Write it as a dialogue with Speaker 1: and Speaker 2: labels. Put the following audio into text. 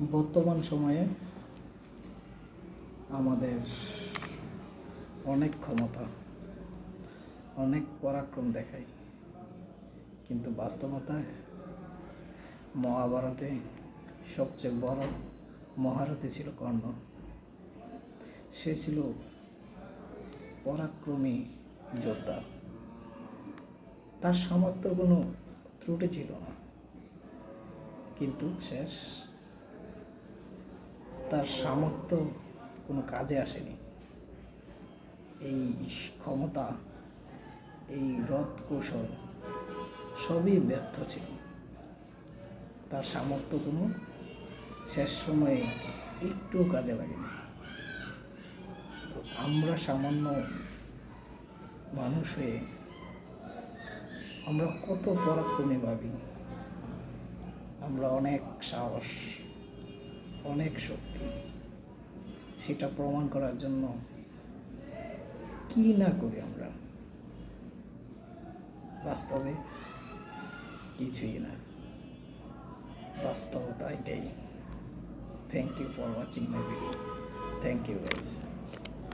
Speaker 1: বর্তমান সময়ে আমাদের অনেক ক্ষমতা, অনেক পরাক্রম দেখায়। কিন্তু বাস্তবতায় মহাভারতে সবচেয়ে বড় মহারথী ছিল কর্ণ। সে ছিল পরাক্রমী যোদ্ধা। তার সামর্থ্য কোনো ত্রুটি ছিল না। কিন্তু শেষ তার সামর্থ্য কোনো কাজে আসেনি। এই ক্ষমতা, এই রথ কৌশল সবই ব্যর্থ ছিল। তার সামর্থ্য কোনো শেষ সময়ে একটুও কাজে লাগেনি। তো আমরা সামান্য মানুষ হয়ে আমরা কত পরাক্রমী ভাবি, আমরা অনেক সাহস অনেক শক্তি। সেটা প্রমাণ করার জন্য কি না করি আমরা? বাস্তবে কিছুই না। বাস্তবতা এটাই। Thank you for watching my video thank you guys